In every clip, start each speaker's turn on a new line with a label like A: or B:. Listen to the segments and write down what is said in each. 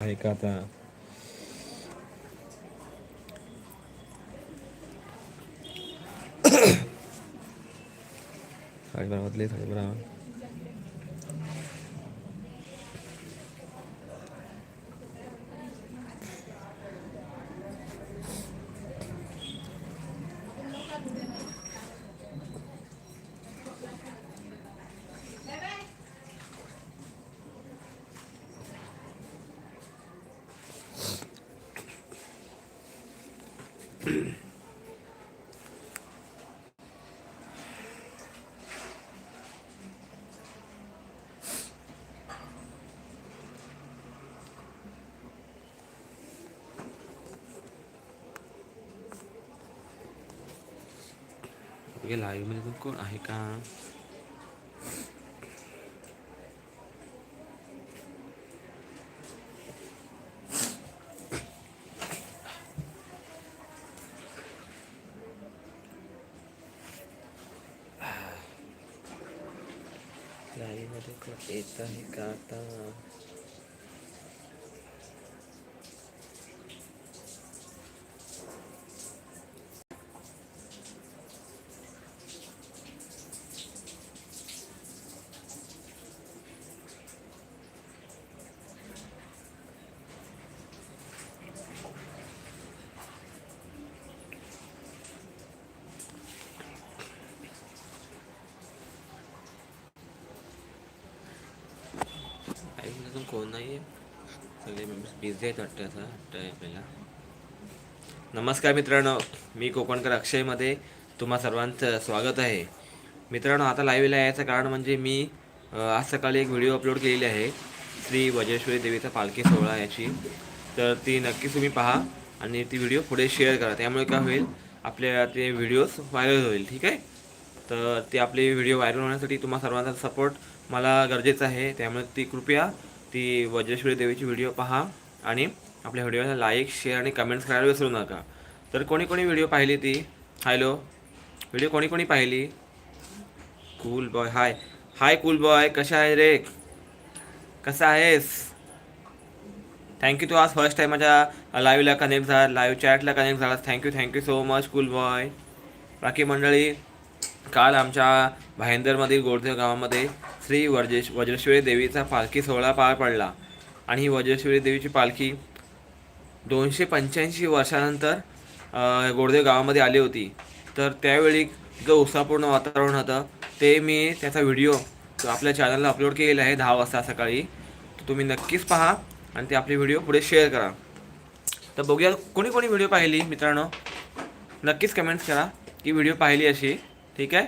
A: आहे का आता? साडेबारा वाजले साडेबारा लाईव्हमध्ये पण कोण आहे का कोण नाही आहे सगळे बिझी आहेत वाटतं असं वाटतं आपल्याला. नमस्कार मित्रांनो मी कोकणकर अक्षयमध्ये तुम्हा सर्वांचं स्वागत आहे. मित्रांनो आता लाईव्हला यायचं कारण म्हणजे मी आज सकाळी एक व्हिडिओ अपलोड केलेली आहे. श्री वजेश्वरी देवीचा पालखी सोहळा याची. तर ती नक्कीच तुम्ही पहा आणि ती व्हिडिओ पुढे शेअर करा. त्यामुळे काय होईल आपल्या ते व्हिडिओज व्हायरल होईल ठीक आहे? तर ते आपले व्हिडिओ व्हायरल होण्यासाठी तुम्हा सर्वांचा सपोर्ट मला गरजेचं आहे. त्यामुळे ती कृपया ती वज्रेश्वरी देवीची व्हिडिओ पहा आणि आपल्या व्हिडिओला लाईक शेअर आणि कमेंट्स करायला विसरू नका. तर कोणी कोणी व्हिडिओ पाहिली ती? हॅलो व्हिडिओ कोणी कोणी पाहिली? Cool boy hi hi cool boy कशा आहे रे? कसा आहेस? थँक्यू तू आज फर्स्ट टाईम माझ्या लाईव्हला कनेक्ट झाला लाईव्ह चॅटला कनेक्ट झाला. Thank you thank you so much cool boy बाकी मंडळी काल आमच्या भाईंदरमधील गोडदेव गावामध्ये श्री वज्रेश वज्रेश्वरी देवीचा पालखी सोहळा पार पडला. आणि ही वज्रेश्वरी देवीची पालखी दोनशे पंच्याऐंशी वर्षानंतर गोडदेव गावामध्ये आली होती. तर त्यावेळी जो उत्साहपूर्ण वातावरण होतं ते मी त्याचा व्हिडिओ आपल्या चॅनलला अपलोड केलेला आहे दहा वाजता सकाळी. तर तुम्ही नक्कीच पहा आणि ते आपले व्हिडिओ पुढे शेअर करा. तर बघूया कोणी कोणी व्हिडिओ पाहिली मित्रांनो. नक्कीच कमेंट्स करा की व्हिडिओ पाहिली अशी. ठीक आहे?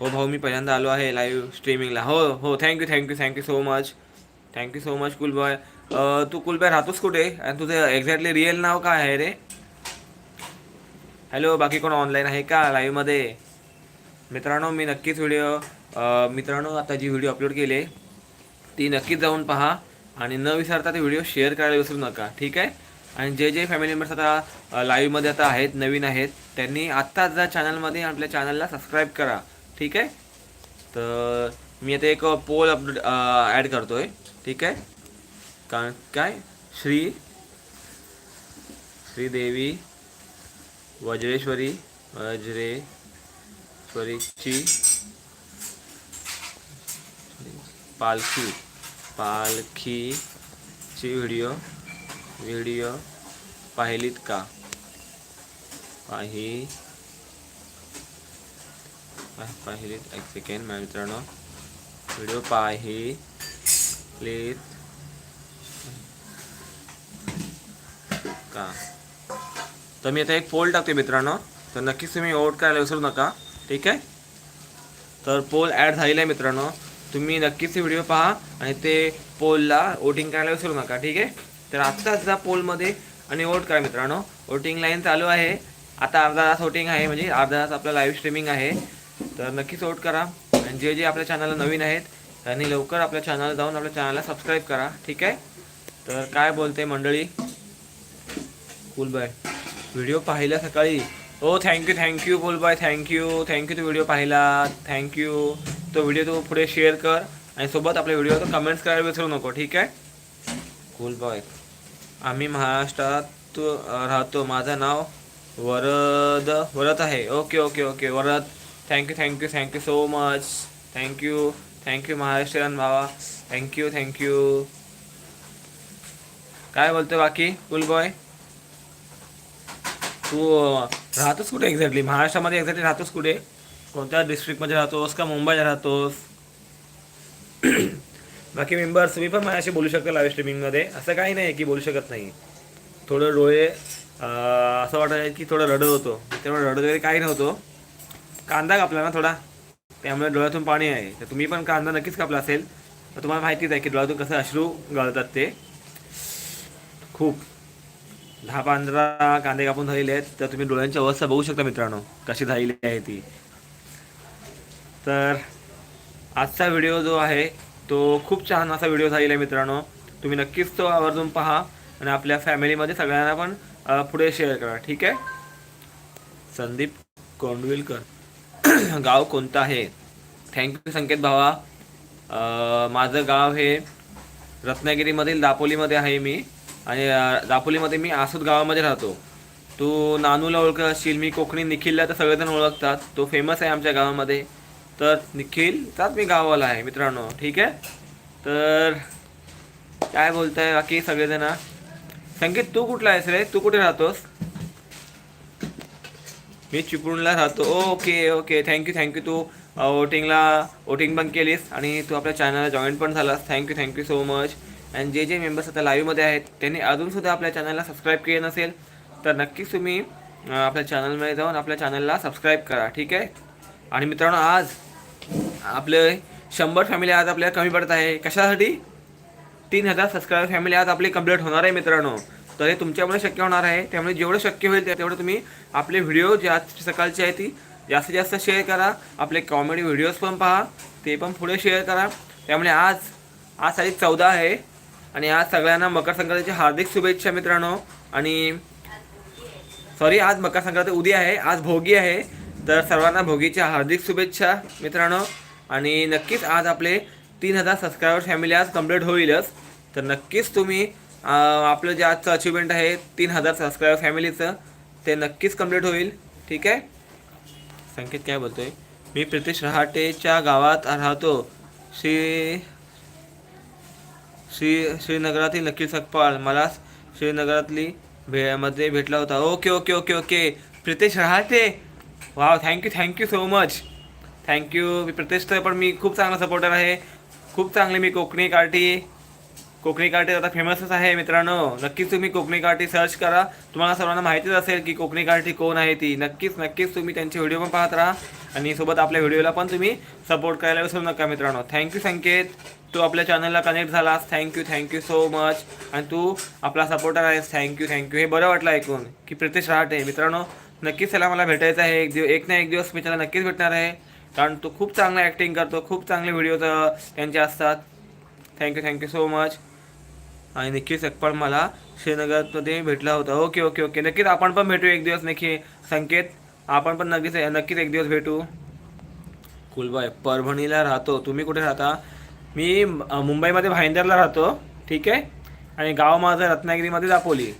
A: हो भाऊ मी पहिल्यांदा आलो आहे लाईव्ह स्ट्रीमिंगला हो हो thank you thank you thank you so much thank you so much cool boy Tu cool boy राहतोस कुठे? आणि तुझं एक्झॅक्टली रिअल नाव काय आहे रे? हॅलो बाकी कोण ऑनलाईन आहे का लाईव्हमध्ये मित्रांनो मी नक्कीच व्हिडिओ मित्रांनो आता जी व्हिडिओ अपलोड केली ती नक्कीच जाऊन पहा आणि न विसरता ते व्हिडिओ शेअर करायला विसरू नका. ठीक आहे? आणि जे जे फॅमिली मेंबर्स आता लाईव्हमध्ये आता आहेत नवीन आहेत त्यांनी आत्ताच जा चॅनलमध्ये आपल्या चॅनलला सबस्क्राईब करा. ठीक आहे? तर मी आता एक पोल अपडेट ॲड करतो आहे ठीक आहे? कारण काय? श्री श्रीदेवी वज्रेश्वरी वज्रेश्वरीची पालखी पालखीची व्हिडिओ व्हिडिओ पाहिलीत का? पाहि पाहिलीत. एक सेकंड माझ्या मित्रांनो. व्हिडिओ पाहिलीत का? तर मी आता एक पोल टाकते मित्रांनो. तर नक्कीच तुम्ही वोट करायला विसरू नका. ठीक आहे? तर पोल ॲड झालेला आहे मित्रांनो. तुम्ही नक्कीच व्हिडिओ पहा आणि ते पोलला वोटिंग करायला विसरू नका. ठीक आहे? तर आत्ताच जा पोलमध्ये आणि वोट करा मित्रांनो. वोटिंग लाईन चालू आहे. आता अर्धा तास वोटिंग आहे म्हणजे अर्धा तास आपलं लाईव्ह स्ट्रीमिंग आहे. तर नक्कीच वोट करा. आणि जे जे आपल्या चॅनलला नवीन आहेत त्यांनी लवकर आपल्या चॅनलला जाऊन आपल्या चॅनलला सबस्क्राईब करा. ठीक आहे? तर काय बोलते मंडळी? कुल बाय व्हिडिओ पाहिला सकाळी? हो थँक्यू थँक्यू बोल bye thank you thank you Tu video पाहिला. थँक्यू तो व्हिडिओ तू पुढे शेअर कर. आणि सोबत आपल्या व्हिडिओवर कमेंट्स करायला विसरू नको. ठीक आहे? कूल बॉय आम्ही महाराष्ट्रात राहतो. माझं नाव वरद वरद आहे. Okay okay okay. Varad. Thank you thank you thank you so much thank you thank you Maharashtrian भावा थँक्यू थँक्यू काय बोलतो बाकी कुल बॉय तू राहतोस कुठे एक्झॅक्टली महाराष्ट्रामध्ये एक्झॅक्टली राहतोस कुठे? कोणत्या डिस्ट्रिक्टमध्ये राहतोस का मुंबईला राहतोस? बाकी मेंबर्स तुम्ही पण माझ्याशी बोलू शकता लाईव्ह स्ट्रीमिंगमध्ये असं काही नाही की बोलू शकत नाही. थोडं डोळे असं वाटत की थोडं रडत होतो. त्यामुळे रडत वगैरे काही नव्हतो. कांदा कापला ना थोडा. त्यामुळे डोळ्यातून पाणी आहे. तर तुम्ही पण कांदा नक्कीच कापला असेल. तर तुम्हाला माहितीच आहे की डोळ्यातून कसं अश्रू गळतात ते. खूप. दहा पंधरा कांदे कापून झालेले आहेत. तर तुम्ही डोळ्यांची अवस्था बघू शकता मित्रांनो कशी झालेली आहे ती. तर आजचा व्हिडिओ जो आहे तो खूप छान असा व्हिडिओ झालेला आहे मित्रांनो. तुम्ही नक्कीच तो आवर्जून पहा आणि आपल्या फॅमिलीमध्ये सगळ्यांना पण पुढे शेअर करा. ठीक आहे? संदीप कोंडविलकर. गाव कोणतं आहे? थँक्यू संकेत भावा. माझं गाव हे रत्नागिरीमधील दापोलीमध्ये आहे मी. आणि दापोलीमध्ये मी आसूद गावामध्ये राहतो. तू नानूला ओळखत असशील मी कोकणी निखिलला तर सगळेजण ओळखतात. तो फेमस आहे आमच्या गावामध्ये. तर निखिल निखिलचाच मी गावाला आहे मित्रांनो ठीक आहे? तर काय बोलताय बाकी सगळेजण? संकेत तू कुठला आहेस रे? तू कुठे राहतोस? मी चिपळूणला राहतो. Okay okay. Thank you thank you तू वोटिंगला वोटिंग पण केलीस आणि तू आपल्या चॅनलला जॉईन पण झालास. थँक्यू थँक्यू सो मच आणि जे जे मेंबर्स आता लाईव्हमध्ये आहेत त्यांनी अजूनसुद्धा आपल्या चॅनलला सबस्क्राईब केले नसेल तर नक्कीच तुम्ही आपल्या चॅनलमध्ये जाऊन आपल्या चॅनलला सबस्क्राईब करा ठीक आहे? आणि मित्रांनो आज आपले शंभर फॅमिली आज आपल्याला कमी पडत आहे. कशासाठी? तीन हजार सबस्क्रायबर फॅमिली आज आपली कंप्लीट होणार आहे मित्रांनो. तर हे तुमच्यामुळे शक्य होणार आहे. त्यामुळे जेवढं शक्य होईल ते- तेवढं तुम्ही आपले व्हिडिओ ज्या सकाळची आहे ती जास्तीत जास्त शेअर करा. आपले कॉमेडी व्हिडिओज पण पहा. ते पण पुढे शेअर करा. त्यामुळे आज आज तारीख चौदा आहे. आणि आज सगळ्यांना मकर संक्रांतीच्या हार्दिक शुभेच्छा मित्रांनो. आणि सॉरी आज मकर संक्रांती उद्या आहे. आज भोगी आहे. तर सर्वांना भोगीच्या हार्दिक शुभेच्छा मित्रांनो. आणि नक्कीच आज आपले तीन हजार सबस्क्रायबर फॅमिली आज कंप्लीट होईलच. तर नक्कीच तुम्ही आपलं जे आजचं अचिव्हमेंट आहे तीन हजार सबस्क्रायबर फॅमिलीचं ते नक्कीच कंप्लीट होईल. ठीक आहे? संकेत काय बोलतोय? मी प्रितेश रहाटेच्या गावात राहतो. श्री श्री श्रीनगरातील नक्की सकपाळ मला श्रीनगरातली भे मध्ये भेटला होता. Okay okay okay okay. Pritesh Rahate. Wow thank you thank you so much thank you मी तर पण मी खूप चांगला सपोर्टर आहे. खूप चांगले मी कोकणी काठी कोकणी काठी आता फेमसच आहे मित्रांनो. नक्कीच तुम्ही कोकणी काठी सर्च करा. तुम्हाला सर्वांना माहितीच असेल की कोकणी काठी कोण आहे ती. नक्कीच नक्कीच तुम्ही त्यांचे व्हिडिओ पण पाहत राहा. आणि सोबत आपल्या व्हिडिओला पण तुम्ही सपोर्ट करायला विसरू नका मित्रांनो. थँक्यू संकेत. तू आपल्या चॅनलला कनेक्ट झालास. थँक्यू थँक्यू सो मच आणि तू आपला सपोर्टर आहेस. थँक्यू थँक्यू हे बरं वाटलं ऐकून की प्रितेश रहाटे मित्रांनो नक्कीच त्याला मला भेटायचं आहे. एक दिवस एक ना एक दिवस मी त्याला नक्कीच भेटणार आहे. कारण तो खूप चांगला ॲक्टिंग करतो खूप चांगले व्हिडिओ त्यांचे असतात. थँक्यू थँक्यू सो मच आणि नक्कीच पण मला श्रीनगरमध्ये भेटला होता. ओके ओके ओके नक्कीच आपण पण भेटू एक दिवस नक्की. संकेत आपण पण नक्कीच नक्कीच एक दिवस भेटू. कुलबाय परभणीला राहतो. तुम्ही कुठे राहता? मी मुंबईमध्ये भाईंदरला राहतो. ठीक आहे? आणि गाव माझं रत्नागिरीमध्ये दापोली.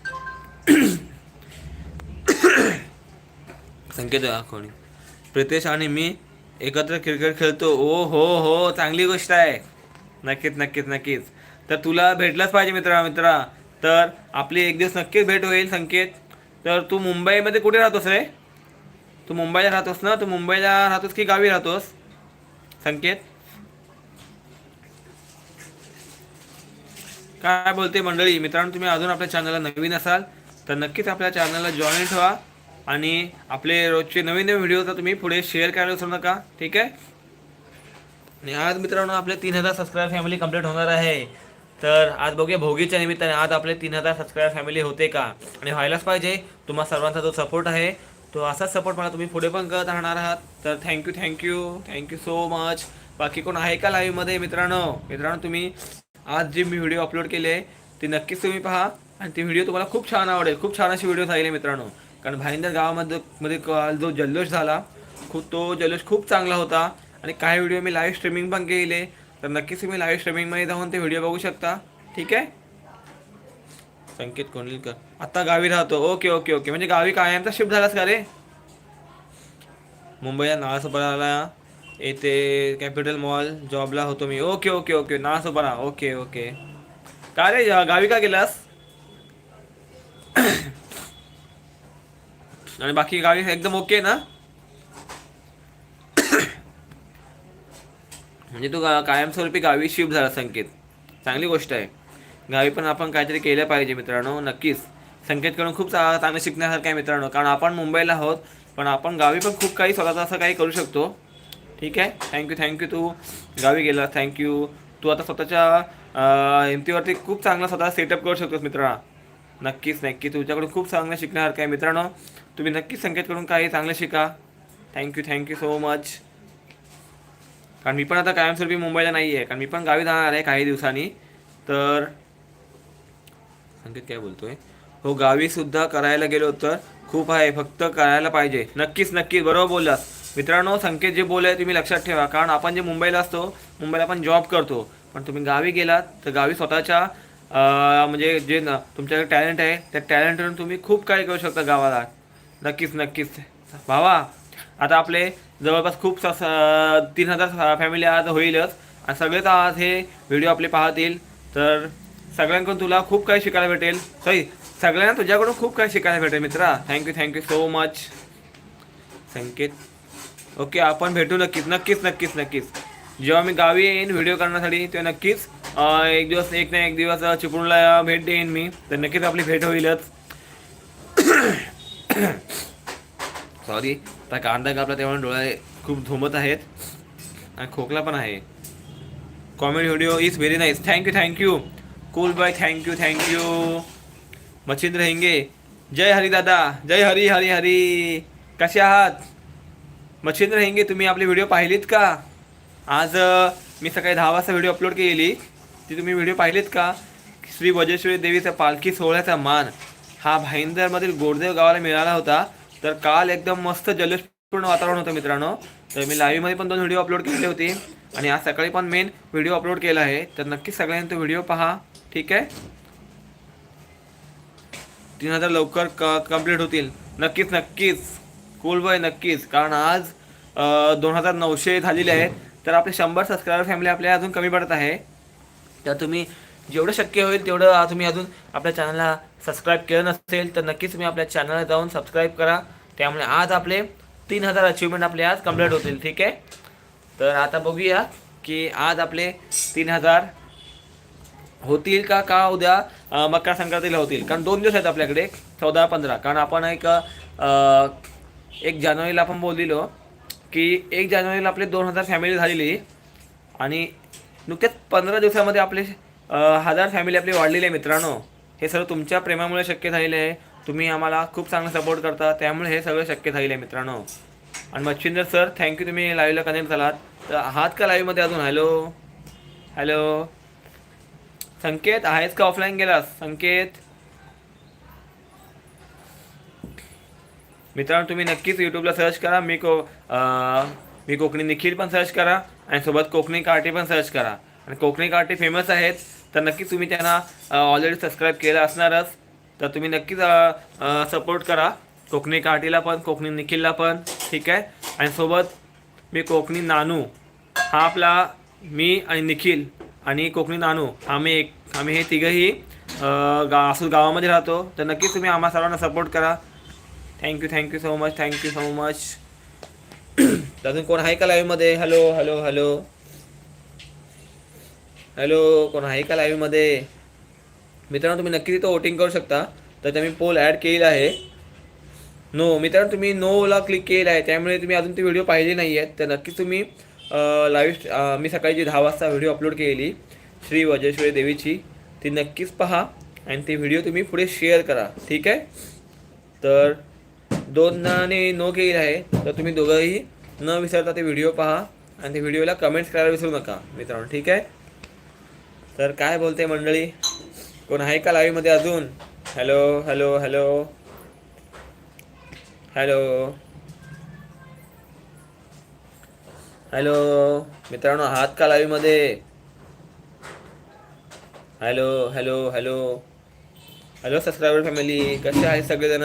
A: संकेत कोणी प्रितेश आणि मी एकत्र क्रिकेट खेळतो. ओ हो हो चांगली गोष्ट आहे. नक्कीच नक्कीच नक्कीच. तर तुला भेटलंच पाहिजे मित्रा मित्रा. तर आपली एक दिवस नक्कीच भेट होईल संकेत. तर तू मुंबईमध्ये कुठे राहतोस रे? तू मुंबईला राहतोस ना? तू मुंबईला राहतोस की गावी राहतोस? संकेत? काय बोलते मंडळी? मित्रांनो तुम्ही अजून आपल्या चॅनलला नवीन असाल तर नक्कीच आपल्या चॅनलला जॉईन ठेवा. आणि आपले रोजचे नवीन नवीन व्हिडिओ तर तुम्ही पुढे शेअर करायला विसरू नका ठीक आहे? आणि आज मित्रांनो आपले तीन हजार सबस्क्राईब फॅमिली कंप्लीट होणार आहे. तर आज बघूया भोगीच्या निमित्ताने आज आपले तीन हजार सबस्क्राईब फॅमिली होते का? आणि व्हायलाच पाहिजे तुम्हा सर्वांचा जो सपोर्ट आहे तो असाच सपोर्ट मला तुम्ही पुढे पण करत राहणार आहात. तर thank you thank you thank you so much बाकी कोण आहे का लाईव्हमध्ये मित्रांनो? मित्रांनो तुम्ही आज जी मी व्हिडिओ अपलोड केले ते नक्कीच तुम्ही पहा. आणि ती व्हिडिओ तुम्हाला खूप छान आवडेल खूप छान अशी व्हिडिओ झाले मित्रांनो. कारण भाईंदर गावामध्ये मध्ये जो जल्लोष झाला खूप तो जल्लोष खूप चांगला होता. आणि काही व्हिडिओ मी लाईव्ह स्ट्रीमिंग पण केले तर नक्कीच तुम्ही लाईव्ह स्ट्रीमिंगमध्ये जाऊन ते व्हिडिओ बघू शकता. ठीक आहे? संकेत कोंडलकर. आत्ता गावी राहतो. Okay okay okay. म्हणजे गावी कायमचा शिफ्ट झालास का रे? मुंबईला नाळासोपाराला येथे कॅपिटल मॉल जॉबला होतो मी. Okay okay okay. Nalasopara. Okay okay. का रे गावी का गेलास? आणि बाकी गावी एकदम ओके ना? म्हणजे तू गा- कायमस्वरूपी गावी शिफ्ट झाला संकेत. चांगली गोष्ट आहे. गावी पण आपण काहीतरी केलं पाहिजे मित्रांनो नक्कीच. संकेतकडून खूप चा- चांगलं शिकण्यासारखं आहे मित्रांनो. कारण आपण मुंबईला आहोत पण आपण गावी पण खूप काही स्वतःचं असं काही करू शकतो. ठीक आहे? थँक्यू थँक्यू तू गावी गेला थँक्यू तू आता स्वतःच्या हिमतीवरती खूप चांगला स्वतः सेटअप करू शकतोस मित्रांना नक्कीच नक्की. तुझ्याकडून खूप चांगलं शिकण्यासारखं आहे मित्रांनो. तुम्ही नक्कीच संकेतकडून काही चांगलं शिका. थँक्यू थँक्यू सो मच कारण मी पण आता कायमस्वरूपी मुंबईला नाही आहे कारण मी पण गावी जाणार आहे काही दिवसांनी. तर संकेत काय बोलतोय? हो गावीसुद्धा करायला गेलो तर खूप आहे. फक्त करायला पाहिजे. नक्कीच नक्कीच. बरोबर बोललास मित्रांनो संकेत जे बोलले तुम्ही लक्षात ठेवा. कारण आपण जे मुंबईला असतो मुंबईला आपण जॉब करतो. पण तुम्ही गावी गेलात तर गावी स्वतःच्या म्हणजे जे ना तुमच्याकडे टॅलेंट आहे त्या टॅलेंटवरून तुम्ही खूप काही करू शकता गावाला. नक्कीच नक्कीच. भावा आता आपले जवळपास खूप स- तीन हजार फॅमिली आज होईलच. आणि सगळेच आज हे व्हिडिओ आपले पाहतील. तर सगळ्यांकडून तुला खूप काही शिकायला भेटेल. सॉरी सगळ्यांना तुझ्याकडून खूप काही शिकायला भेटेल मित्रा. Thank you thank you so much Sanket. Okay आपण भेटू नक्कीच नक्कीच नक्कीच नक्कीच. जेव्हा मी गावी येईन व्हिडिओ करण्यासाठी तेव्हा नक्कीच एक दिवस एक ना एक दिवस चिपळूणला भेट देईन मी. तर नक्कीच आपली भेट होईलच. सॉरी आता कांदा कापला तेव्हा डोळे खूप धुमत आहेत. आणि खोकला पण आहे. Comedy video is very nice thank you thank you cool bye thank you thank you Machhindra Hinge. जय हरी दादा. जय हरी हरी हरी. कसे आहात? मच्छिंद्र हिंगे तुम्ही आपले व्हिडिओ पाहिलीत का? आज मी सकाळी दहा वाजता व्हिडिओ अपलोड केलेली. ती तुम्ही व्हिडिओ पाहिलीत का? श्री वजेश्वरी देवीचा पालखी सोहळ्याचा मान. हा भाईंदरमधील गोडदेव गावाला मिळाला होता. तर काल एकदम मस्त जल्लोषपूर्ण वातावरण होतं मित्रांनो. तर मी लाईव्हमध्ये पण दोन व्हिडिओ अपलोड केले होते. आणि आज सकाळी पण मेन व्हिडिओ अपलोड केला आहे. तर नक्कीच सगळ्यांनी तो व्हिडिओ पहा. ठीक आहे? तीन हजार लवकर क कंप्लीट होतील. नक्कीच नक्कीच. कूल बॉय नक्कीच. कारण आज दोन हजार नऊशे झालेले आहेत. तर आपले शंभर सबस्क्रायबर फॅमिली आपल्या अजून कमी पडत आहे. तर तुम्ही जेवढं शक्य होईल तेवढं तुम्ही अजून आपल्या चॅनलला सबस्क्राईब केलं नसेल तर नक्कीच तुम्ही आपल्या चॅनलला जाऊन सबस्क्राईब करा. त्यामुळे आज आपले तीन हजार अचिव्हमेंट आपले आज कंप्लीट होतील ठीक आहे? तर आता बघूया की आज आपले तीन हजार होतील का का उद्या मकर संक्रांतीला होतील? कारण दोन दिवस आहेत आपल्याकडे चौदा पंधरा. कारण आपण एक एक जानेवारीला आपण बोललेलो की एक जानेवारीला आपले दोन हजार फॅमिली झालेली. आणि नुकत्याच पंधरा दिवसामध्ये आपले हजार फॅमिली आपली वाढलेली आहे मित्रांनो. हे सर्व तुमच्या प्रेमामुळे शक्य झालेले आहे. तुम्ही आम्हाला खूप चांगला सपोर्ट करता. त्यामुळे हे सगळं शक्य झालेलं आहे मित्रांनो. आणि मच्छिंदर सर थँक्यू तुम्ही लाईव्हला कनेक्ट झालात. तर आहात का लाईव्हमध्ये अजून? हॅलो हॅलो संकेत आहेस का ऑफलाईन गेलास? संकेत? मित्रांनो तुम्ही नक्कीच यूट्यूबला सर्च करा. मी को मी कोकणी निखिल पण सर्च करा. आणि सोबत कोकणी कार्टी पण सर्च करा. आणि कोकणी कार्टी फेमस आहेत. तर नक्कीच तुम्ही त्यांना ऑलरेडी सबस्क्राईब केलं असणारच. तर तुम्ही नक्कीच सपोर्ट करा. कोकणी काठीला पण कोकणी निखिलला पण. ठीक आहे? आणि सोबत मी कोकणी नानू. हा आपला मी आणि निखिल आणि कोकणी नानू. आम्ही एक आम्ही हे तिघंही गा असं गावामध्ये राहतो. तर नक्कीच तुम्ही आम्हा सर्वांना सपोर्ट करा. Thank you thank you so much thank you so much अजून कोण आहे का लाईव्हमध्ये हॅलो हॅलो हॅलो हॅलो कोण आहे का लाईव्हमध्ये मित्रांनो तुम्ही नक्की तिथं वोटिंग करू शकता. तर मी पोल ॲड केलेला आहे. नो मित्रांनो तुम्ही नोला क्लिक केलं आहे. त्यामुळे तुम्ही अजून ती व्हिडिओ पाहिले नाही आहेत. तर नक्कीच तुम्ही लाईव्ह मी सकाळी जी दहा वाजता व्हिडिओ अपलोड केलेली श्री वजेश्वरी देवीची. ती नक्कीच पहा आणि ती व्हिडिओ तुम्ही पुढे शेअर करा. ठीक आहे? तर दोन नो केलेलं आहे. तर तुम्ही दोघंही न विसरता ते व्हिडिओ पहा आणि ते व्हिडिओला कमेंट्स करायला विसरू नका मित्रांनो. ठीक आहे? तर काय बोलते मंडळी? कोण आहे का लाईव्हमध्ये अजून? Hello hello hello. Hello. Hello. मित्रांनो आहात का लाईव्हमध्ये? Hello hello hello. Hello subscriber family. कसे आहे सगळेजण?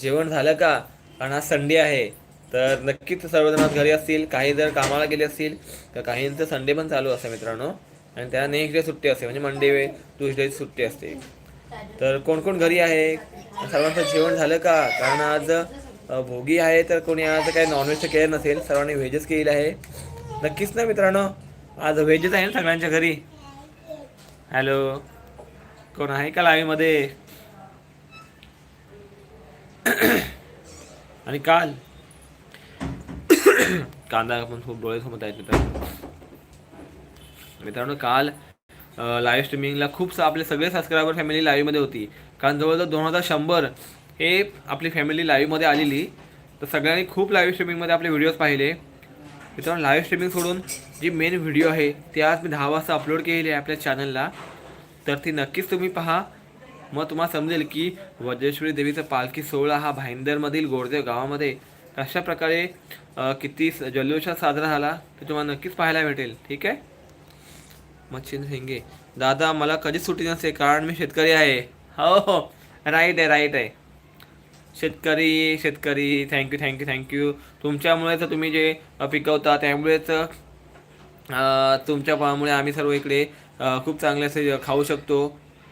A: जेवण झालं का? कारण आज संडे आहे. तर नक्कीच सर्वजण घरी असतील. काही जर कामाला गेले असतील तर काहींचं संडे पण चालू असतं मित्रांनो. आणि त्या नेक्स्ट डे सुट्टी असते म्हणजे मंडे वे ट्युजडे सुट्टी असते. तर कोण कोण घरी आहे? सर्वांचं जेवण झालं का? कारण आज भोगी आहे तर कोणी आज काही नॉनव्हेजचं केलं नसेल. सर्वांनी व्हेजच केलेलं आहे. नक्कीच ना मित्रांनो आज व्हेजच आहे ना सगळ्यांच्या घरी? हॅलो कोण आहे का लाईव्हमध्ये आणि काल? कांदा पण खूप डोळ्यासमोर आहेत मित्रांनो. मित्रांनो काल लाईव्ह स्ट्रीमिंगला खूप आपले सगळे सबस्क्रायबर फॅमिली लाईव्हमध्ये होती. कारण जवळजवळ दोन हजार शंभर हे आपली फॅमिली लाईव्हमध्ये आलेली. तर सगळ्यांनी खूप लाईव्ह स्ट्रीमिंगमध्ये आपले व्हिडिओज पाहिले. मित्रांनो लाईव्ह स्ट्रीमिंग सोडून जी मेन व्हिडिओ आहे ती आज मी दहा वाजता अपलोड केलेली आहे आपल्या चॅनलला तर ती नक्कीच तुम्ही पहा. मग तुम्हाला समजेल की वज्रेश्वरी देवीचा पालखी सोहळा हा भाईंदरमधील गोरदेव गावामध्ये कशा प्रकारे किती जल्लोषात साजरा झाला ते तुम्हाला नक्कीच पाहायला भेटेल. ठीक आहे? मच्छिंद्र हिंगे दादा मला कधीच सुट्टी नसते कारण मी शेतकरी आहे. हो हो. राईट आहे राईट आहे. शेतकरी शेतकरी. थँक्यू थँक्यू थँक्यू तुमच्यामुळेच तुम्ही जे पिकवता त्यामुळेच तुमच्यामुळे आम्ही सर्व इकडे खूप चांगले असे खाऊ शकतो.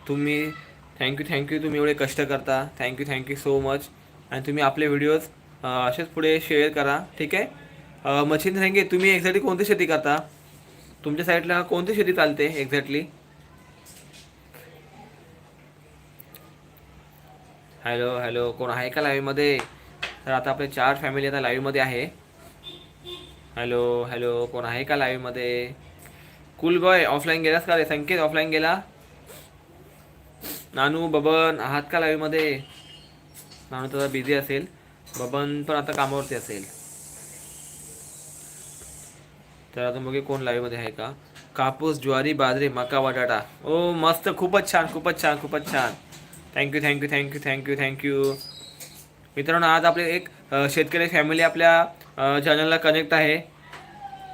A: तुम्ही थँक्यू थँक्यू तुम्ही एवढे कष्ट करता. थँक्यू थँक्यू सो मच आणि तुम्ही आपले व्हिडिओज असेच पुढे शेअर करा. ठीक आहे? मच्छिंद्र हिंगे तुम्ही एक्झॅक्टली कोणती शेती करता? तुमच्या साईडला कोणती शेती चालते एक्झॅक्टली हॅलो हॅलो कोण आहे का लाईव्हमध्ये तर आता आपले चार फॅमिली आता लाईव्हमध्ये आहे. हॅलो हॅलो कोण आहे का लाईव्हमध्ये कुल बॉय ऑफलाईन गेलास का रे? संकेत ऑफलाईन गेला? नानू बबन आहात का लाईव्हमध्ये नानू तर बिझी असेल. बबन पण आता कामावरती असेल. तर अजून बघे कोण लाईव्हमध्ये आहे का. कापूस ज्वारी बाजरी मका बटाटा. ओ मस्त. खूपच छान खूपच छान खूपच छान. Thank you thank you thank you thank you thank you मित्रांनो आज आपले एक शेतकरी फॅमिली आपल्या चॅनलला कनेक्ट आहे.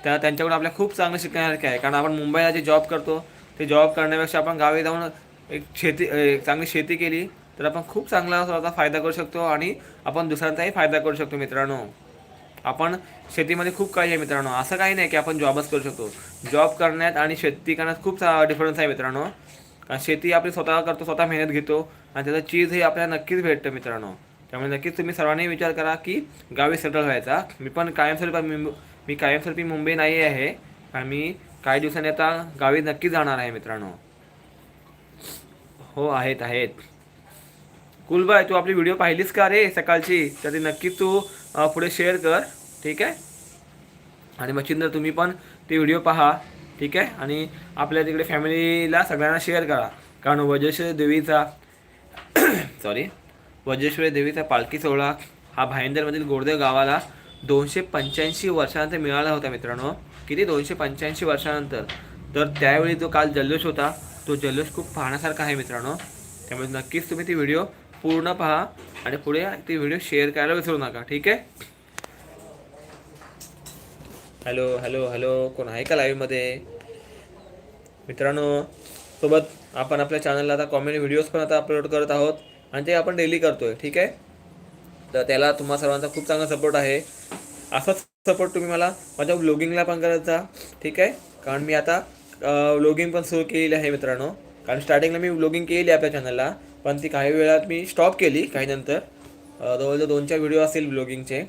A: त्या त्यांच्याकडून आपल्या खूप चांगलं शिकण्यासारखे आहे. कारण आपण मुंबईला जे जॉब करतो ते जॉब करण्यापेक्षा आपण गावी जाऊन एक शेती एक चांगली शेती केली तर आपण खूप चांगला फायदा करू शकतो आणि आपण दुसऱ्यांचाही फायदा करू शकतो मित्रांनो. आपण शेतीमध्ये खूप काही आहे मित्रांनो. असं काही नाही की आपण जॉबच करू शकतो. जॉब करण्यात आणि शेती करण्यात खूप डिफरन्स आहे मित्रांनो. कारण शेती आपली स्वतः करतो स्वतः मेहनत घेतो आणि त्याचं चीज हे आपल्याला नक्कीच भेटतं मित्रांनो. त्यामुळे नक्कीच तुम्ही सर्वांनी विचार करा की गावी सेटल व्हायचा. मी पण कायमस्वरूपी मी मी कायमस्वरूपी मुंबई नाही आहे. आणि मी काही दिवसांनी आता गावी नक्की जाणार आहे मित्रांनो. हो आहेत आहेत. कुलबाय तू आपली व्हिडिओ पाहिलीस का रे सकाळची? तर ती नक्कीच तू पुढे शेअर कर ठीक आहे? आणि मच्छिंद्र तुम्ही पण ती व्हिडिओ पहा ठीक आहे? आणि आपल्या तिकडे फॅमिलीला सगळ्यांना शेअर करा. कारण वज्रेश्वरी देवीचा सॉरी वज्रेश्वरी देवीचा पालखी सोहळा हा भाईंदरमधील गोरदेव गावाला दोनशे पंच्याऐंशी वर्षानंतर मिळाला होता मित्रांनो. किती? दोनशे पंच्याऐंशी वर्षानंतर. तर त्यावेळी जो काल जल्लोष होता तो जल्लोष खूप पाहण्यासारखा आहे मित्रांनो. त्यामुळे नक्कीच तुम्ही ती व्हिडिओ पूर्ण पहा आणि पुढे ते व्हिडिओ शेअर करायला विसरू नका ठीक आहे? हॅलो हॅलो हॅलो कोण आहे का लाईव्हमध्ये मित्रांनो सोबत आपण आपल्या चॅनलला आता कॉमेडी व्हिडिओज पण आता अपलोड करत आहोत आणि ते आपण डेली करतोय ठीक आहे? तर त्याला तुम्हा सर्वांचा खूप चांगला सपोर्ट आहे. असाच सपोर्ट तुम्ही मला माझ्या व्लॉगिंगला पण करत जा ठीक आहे? कारण मी आता व्लॉगिंग पण सुरू केलेली आहे मित्रांनो. कारण स्टार्टिंगला मी व्लॉगिंग केली आहे आपल्या चॅनलला पण ती काही वेळात मी स्टॉप केली काही नंतर. जवळजवळ दोन चार व्हिडिओ असतील ब्लॉगिंगचे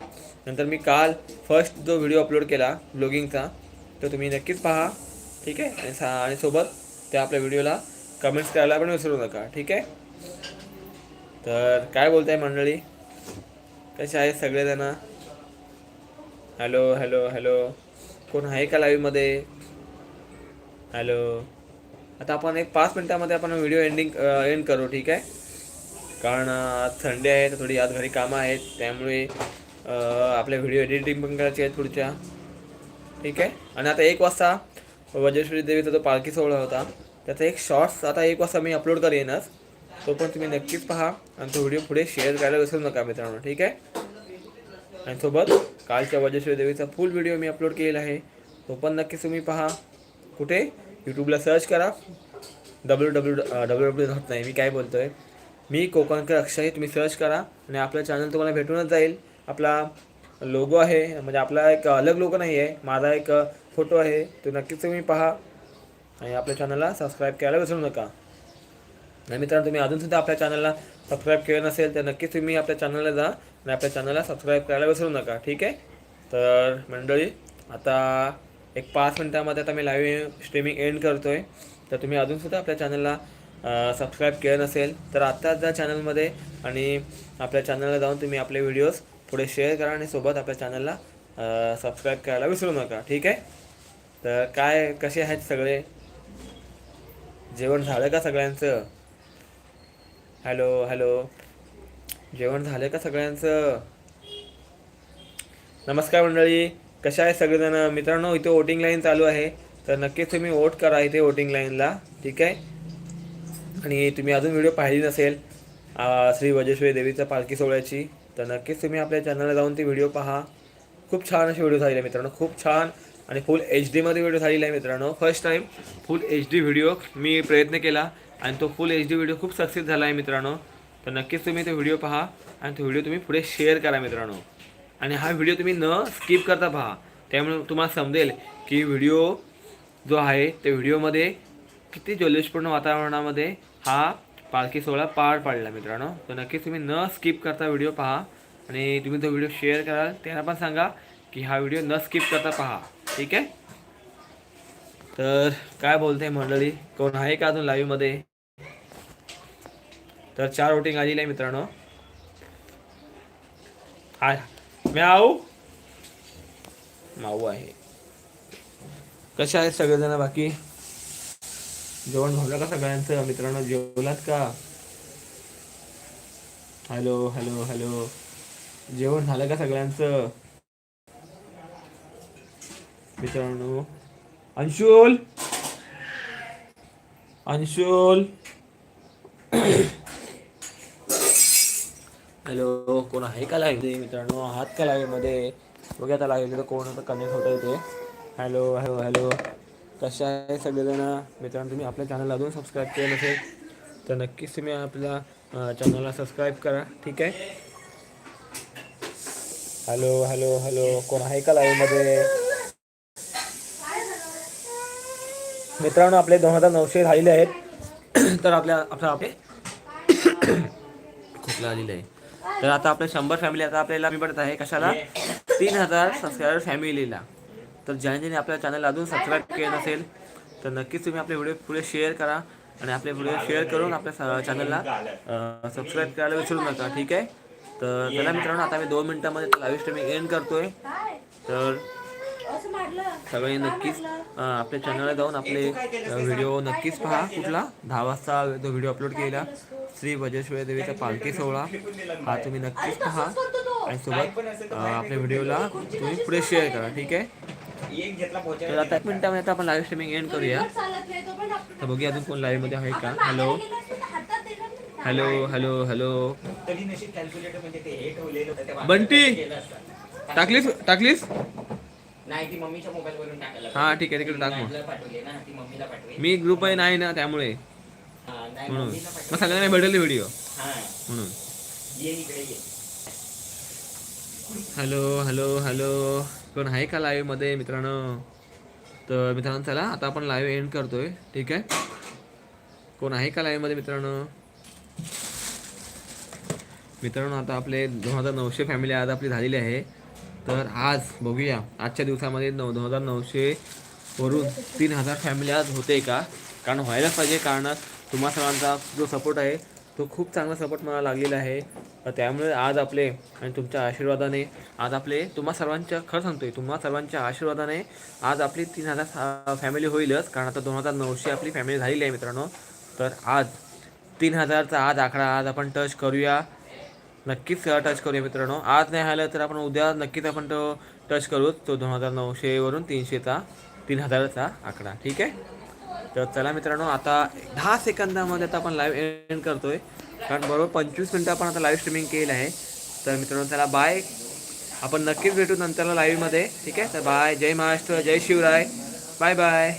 A: नंतर मी काल फर्स्ट जो व्हिडिओ अपलोड केला ब्लॉगिंगचा तो तुम्ही नक्कीच पहा. ठीक आहे? आणि सा आणि सोबत त्या आपल्या व्हिडिओला कमेंट्स करायला पण विसरू नका. ठीक आहे? तर काय बोलताय मंडळी? कसे आहेत सगळेजण? हॅलो हॅलो हॅलो कोण आहे का लाईव्हमध्ये हॅलो आता आपण एक पाच मिनिटामध्ये आपण व्हिडिओ एंडिंग एंड करू ठीक आहे? कारण आज संडे आहे तर थोडी आज घरी कामं आहेत. त्यामुळे आपल्या व्हिडिओ एडिटिंग पण करायची आहेत पुढच्या. ठीक आहे? आणि आता एक वाजता वज्रेश्वरी देवीचा जो पालखी सोहळा होता त्याचा एक शॉर्ट्स आता एक वाजता मी अपलोड करेनच तो पण तुम्ही नक्कीच पहा आणि तो व्हिडिओ पुढे शेअर करायला विसरू नका मित्रांनो ठीक आहे? आणि सोबत कालच्या वज्रेश्वरी देवीचा फुल व्हिडिओ मी अपलोड केलेला आहे. तो पण नक्कीच तुम्ही पहा. कुठे? यूट्यूबला सर्च करा. W W W W dot नाही मी काय बोलतो आहे मी कोकणकर अक्षय तुम्ही सर्च करा. आणि आपलं चॅनल तुम्हाला भेटूनच जाईल. आपला लोगो आहे म्हणजे आपला एक अलग लोगो नाही आहे. माझा एक फोटो आहे. तो नक्कीच तुम्ही पहा. आणि आपल्या चॅनलला सबस्क्राईब करायला विसरू नका. आणि मित्रांनो तुम्ही अजूनसुद्धा आपल्या चॅनलला सबस्क्राईब केलं नसेल तर नक्कीच तुम्ही आपल्या चॅनलला जा आणि आपल्या चॅनलला सबस्क्राईब करायला विसरू नका. ठीक आहे? तर मंडळी आता एक पाच मिनटामध्ये आता मी लाईव्ह स्ट्रीमिंग एंड करतो आहे तर तुम्ही अजूनसुद्धा आपल्या चॅनलला सबस्क्राईब केलं नसेल तर आत्ताच जा चॅनलमध्ये आणि आपल्या चॅनलला जाऊन तुम्ही आपले व्हिडिओज पुढे शेअर करा आणि सोबत आपल्या चॅनलला सबस्क्राईब करायला विसरू नका. ठीक आहे? तर काय कसे आहेत सगळे? जेवण झालं का सगळ्यांचं? हॅलो हॅलो जेवण झालं का सगळ्यांचं? नमस्कार मंडळी. कशा आहे सगळेजण? मित्रांनो इथे वोटिंग लाईन चालू आहे. तर नक्कीच तुम्ही वोट करा इथे वोटिंग लाईनला ठीक आहे? आणि तुम्ही अजून व्हिडिओ पाहिली नसेल श्री वजेश्वरी देवीच्या पालखी सोहळ्याची तर नक्कीच तुम्ही आपल्या चॅनलला जाऊन ती व्हिडिओ पहा. खूप छान अशी व्हिडिओ झालेली आहे मित्रांनो. खूप छान आणि फुल एच डीमध्ये व्हिडिओ झालेला आहे मित्रांनो. First time full H D video मी प्रयत्न केला आणि तो फुल एच डी व्हिडिओ खूप सक्सेस झाला आहे मित्रांनो. तर नक्कीच तुम्ही तो व्हिडिओ पहा आणि तो व्हिडिओ तुम्ही पुढे शेअर करा मित्रांनो. आणि हा व्हिडिओ तुम्ही न स्किप करता पहा. त्यामुळे तुम्हाला समजेल की व्हिडिओ जो आहे त्या व्हिडिओमध्ये किती जल्लोषपूर्ण वातावरणामध्ये हा पालखी सोहळा पार पाडला मित्रांनो. तर नक्कीच तुम्ही न स्किप करता व्हिडिओ पहा. आणि तुम्ही तो व्हिडिओ शेअर कराल त्यांना पण सांगा की हा व्हिडिओ न स्किप करता पहा. ठीक आहे? तर काय बोलते मंडळी? कोण आहे का अजून लाईव्हमध्ये तर चार वोटिंग आलेली आहे मित्रांनो. हा म्याऊ. माऊ आहे. कशा आहेत सगळेजण बाकी? जेवण झालं का सगळ्यांचं? मित्रांनो जेवलात का? Hello hello hello. जेवण झालं का सगळ्यांचं? मित्रांनो. अंशुल! अंशुल! हॅलो कोण आहे का लाईव्ह मित्रांनो आहात का लाईव्हमध्ये? बघा आता लाईव्ह कोण आता कनेक्ट होत ते. हॅलो हॅलो हॅलो कशा आहे सगळेजण? मित्रांनो तुम्ही आपल्या चॅनलला अजून सबस्क्राईब केलं नसेल तर नक्कीच तुम्ही आपल्या चॅनलला सबस्क्राईब करा ठीक आहे? हॅलो हॅलो हॅलो कोण आहे का लाईव्हमध्ये मित्रांनो आपले दोन हजार नऊशे झालेले आहेत. तर आपल्या आपल्या आपले खोकला आलेलं आहे? तर आता आपले शंभर फॅमिली आता आपल्याला मी पडत आहे कशाला? तीन हजार सबस्क्रायबर फॅमिलीला तर ज्याने ज्याने आपल्या चॅनल अजून सबस्क्राईब केलं नसेल तर नक्कीच तुम्ही आपले व्हिडिओ पुढे शेअर करा आणि आपले व्हिडिओ शेअर करून आपल्या चॅनलला सबस्क्राईब करायला विसरू नका ठीक आहे? तर चला मित्रांनो आता मी दोन मिनिटामध्ये लाईव्ह स्ट्रीमिंग एंड करतोय. तर सगळे नक्कीच अं, आपल्या चॅनलला जाऊन आपले व्हिडिओ नक्कीच पहा. कुठला? दहा वाजता तो व्हिडिओ अपलोड केला श्री वजेश्वरी देवीचा पालखी सोहळा हा तुम्ही नक्कीच पहा. आणि सोबत आपल्या व्हिडिओला तुम्ही पुढे शेअर करा ठीक आहे?
B: एक घेतला पोहोचेल
A: तर आता एक मिनिटामध्ये आता आपण लाईव्ह स्ट्रीमिंग एंड करूया. तर बघूया अजून कोण लाईव्हमध्ये आहे का? Hello hello hello hello Bunty! टाकलीस? टाकलीस?
B: नाही ती मम्मीच्या मोबाईल वरून टाकायला
A: हा ठीक आहे तिकडे टाक मग.
B: पाठवली पाठवली ना ती मम्मीला पाठवली.
A: मी ग्रुप आहे नाही ना त्यामुळे. म्हणून. मग सगळ्यांना भेटेल व्हिडिओ
B: हा.
A: म्हणून. Hello hello hello. कोण आहे का लाईव्हमध्ये मित्रांनो? तर मित्रांनो चला आता आपण लाईव्ह एंड करतोय. ठीक आहे? कोण आहे का लाईव्हमध्ये मित्रांनो? मित्रांनो आता आपले दोन हजार नऊशे फॅमिली आज आपली झालेली आहे. तर आज बघूया आजच्या दिवसामध्ये नऊ दोन हजार नऊशे वरून तीन हजार फॅमिली आज होते का? कारण व्हायलाच पाहिजे कारण तुम्हा सर्वांचा जो सपोर्ट आहे तो खूप चांगला सपोर्ट मला लागलेला आहे. तर त्यामुळे आज आपले आणि तुमच्या आशीर्वादाने आज आपले तुम्हा सर्वांच्या खरं सांगतोय तुम्हा सर्वांच्या आशीर्वादाने आज आपली तीन हजार फॅमिली होईलच. कारण आता दोन हजार नऊशे आपली फॅमिली झालेली आहे मित्रांनो. तर आज तीन हजारचा आज आकडा आज आपण टच करूया. नक्कीच टच करूया मित्रांनो. आज नाही आलं तर आपण उद्या नक्कीच आपण तो टच करूच तो दोन हजार नऊशेवरून तीनशेचा तीन हजाराचा आकडा. ठीक आहे? तर चला मित्रांनो आता दहा सेकंदामध्ये आता आपण लाईव्ह एंड करतोय. कारण बरोबर पंचवीस मिनटं आपण आता लाईव्ह स्ट्रीमिंग केलं आहे. तर मित्रांनो त्याला बाय आपण नक्कीच भेटू नंतरला लाईव्हमध्ये ठीक आहे? तर बाय जय महाराष्ट्र जय शिवराय. Bye bye